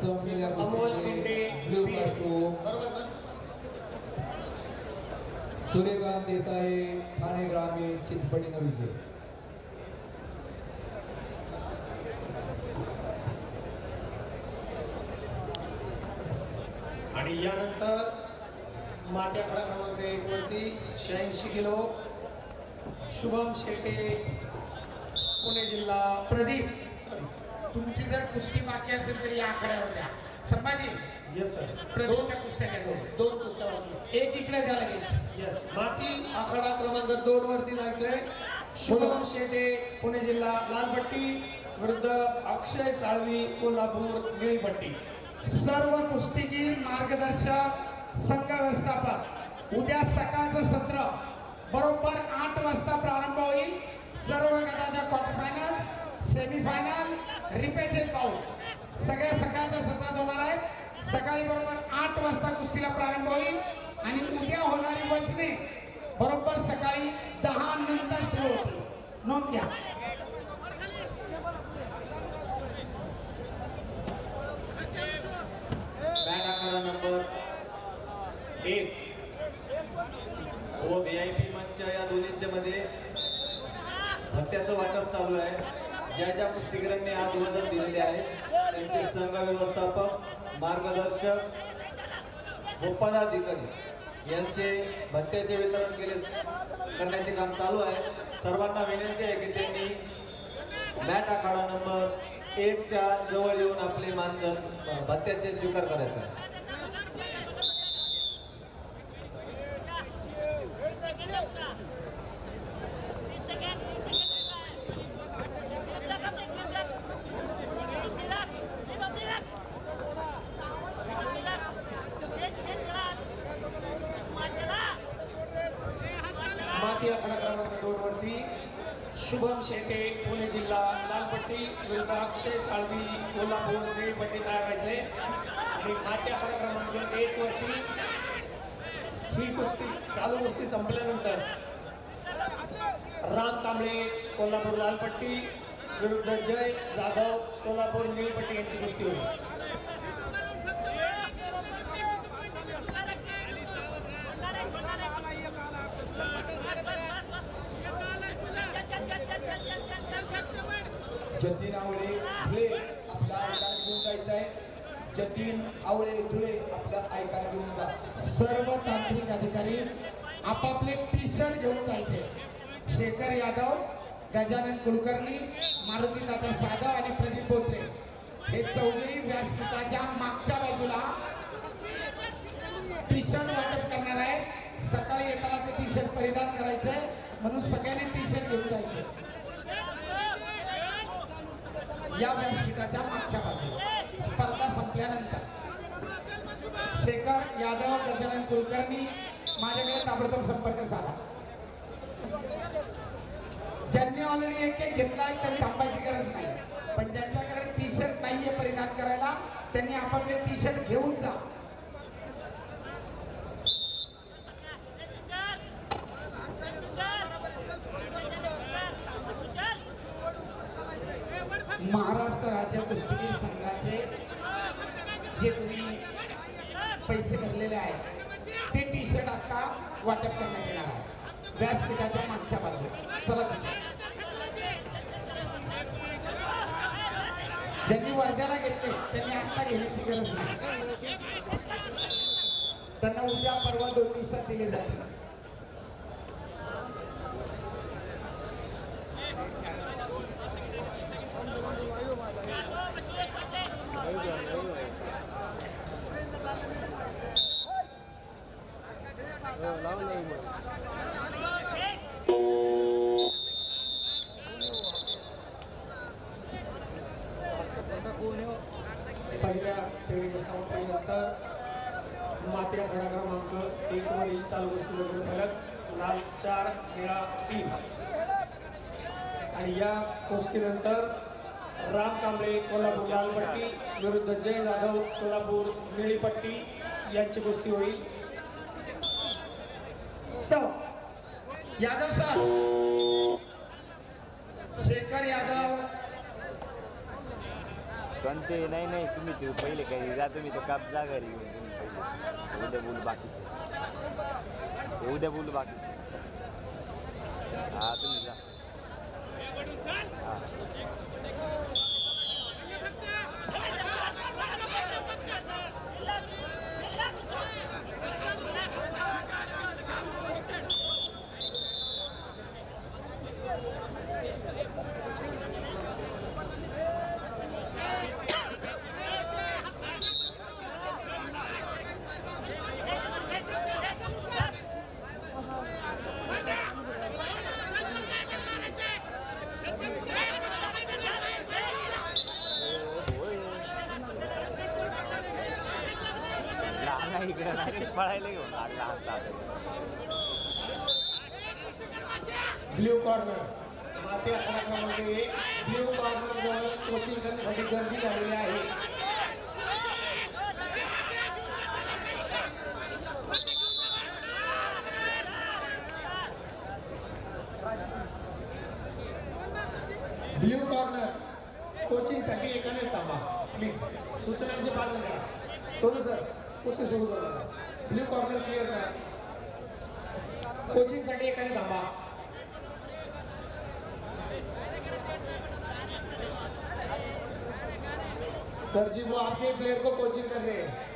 संपलेल्या सूर्यकांत देसाई ठाणे ग्रामीण चितपडीनं विजय आणि यानंतर मात्या खडा क्रमांक एक वरती शहाऐंशी किलो शुभम शेटे पुणे जिल्हा प्रदीप. तुमची जर कुस्ती बाकी असेल तर या आखाड्यावर द्या. संभाजी? येस सर प्रदीपच्या कुस्त्या घ्या दोन. दोन एक इकडे द्या लगेच. येस माती आखाडा क्रमांक दोन वरती जायचंय. शुभम शेटे पुणे जिल्हा लालपट्टी विरुद्ध अक्षय साळवी कोल्हापूर निळीपट्टी. सर्व कुस्तीगीर मार्गदर्शक संघ व्यवस्थापक उद्या सकाळचं सत्र. बरोबर आठ वाजता प्रारंभ होईल सर्व गटाच्या क्वार्टर फायनल सेमीफायनल रिपेचेज पाऊल सगळ्या सकाळच्या सत्रात होणार आहे सकाळी बरोबर आठ वाजता कुस्तीला प्रारंभ होईल. आणि उद्या होणारी वचने बरोबर सकाळी दहा नंतर सुरू होतील. नोंद घ्या. नंबर एक. व व्ही आय पी मंच या दोन्हीच्या मध्ये भत्त्याचं वाटप चालू आहे. ज्या ज्या कुस्तीगिरांनी आज वजन दिलेले आहे त्यांचे संघ व्यवस्थापक मार्गदर्शक व पदाधिकारी यांचे भत्त्याचे वितरण केले करण्याचे काम चालू आहे. सर्वांना विनंती आहे की त्यांनी मॅट आखाडा नंबर एकच्या जवळ येऊन आपले मानधन भत्त्याचे स्वीकार करायचा आहे. माती आखाडा क्रमांक शुभम शेटे पुणे जिल्हा लालपट्टी विरुद्ध अक्षय साळवी कोल्हापूर निळीपट्टी तयार व्हायचे. आणि माती आखाडा क्रमांक एक वरती ही गोष्टी चालू गोष्टी संपल्यानंतर राम कांबळे कोल्हापूर लालपट्टी विरुद्ध जय जाधव कोल्हापूर निळपट्टी यांची गोष्टी होईल. जतीन आवळे धुळे आपला ऐकायला घेऊन जायचं आहे जतीन आवळे धुळे आपलं ऐकायला घेऊन जा. सर्व तांत्रिक अधिकारी आपापले टी शर्ट घेऊन जायचे. शेखर यादव गजानन कुलकर्णी मारुती दादा साधव आणि प्रदीप बोत्रे. हे चौधरी व्यासपीठाच्या मागच्या बाजूला टी शर्ट वाटप करणार आहे सकाळी एकाला ते टी शर्ट परिधान करायचंय. म्हणून सगळ्यांनी टी शर्ट घेऊन जायचे या व्यासपीठाच्या मागच्या बाजूला. स्पर्धा संपल्यानंतर. शेखर यादव गजानन कुलकर्णी माझ्याकडे ताबडतोब संपर्क साधा. ज्यांनी ऑलरेडी एक एक घेतलाय त्यांनी थांबायची गरज नाही. पण ज्यांच्याकडे टी शर्ट नाहीये परिधान करायला त्यांनी आपापले टी शर्ट घेऊन जा. कुस्तीगीर संघाचे जे तुम्ही पैसे भरलेले आहेत ते टी शर्ट आता वाटप करण्यात येणार आहे. व्यासपीठाच्या मागच्या बाजूला. चला ज्यांनी वर्ध्याला घेतले त्यांनी आत्ता घेण्याची गरज नाही. त्यांना उद्या परवा दोन दिवसात दिले जातील. पहिल्या. फेरीचा सामन्यानंतर माती खडा क्रमांक एक वरील चालू गोष्टी फलक लाल चार निळा तीन. आणि या कुस्तीनंतर राम कांबळे कोल्हापूर लालपट्टी विरुद्ध जय जाधव सोलापूर निळीपट्टी यांची कुस्ती होईल. यादव यादव सर शेखर यादव. पण ते नाही नाही तुम्ही ते पहिले काही जा तुम्ही तो काप जा घरी घेऊन तुम्ही पहिले उद्या बोलू बाकीचे उद्या बोलू बाकीचे हा तुम्ही जा. हा लागला इकडे नाही पळायला घेऊन लागला हात ब्ल्यू कॉर्नर भारतीय संघामध्ये ब्ल्यू कॉर्नर जवळ कोचिंग करण्यासाठी गर्दी झालेली आहे. ब्ल्यू कॉर्नर कोचिंगसाठी एकानेच थांबा. प्लीज सूचनांचे पालन करा सोनू सर कुस्ती सुरू करा ब्ल्यू कॉर्नर क्लिअर करा. कोचिंगसाठी एकाने थांबा. सर जी वो आपके प्लेयर को कोचिंग कर रहे हैं.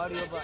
ஆடியோப்பா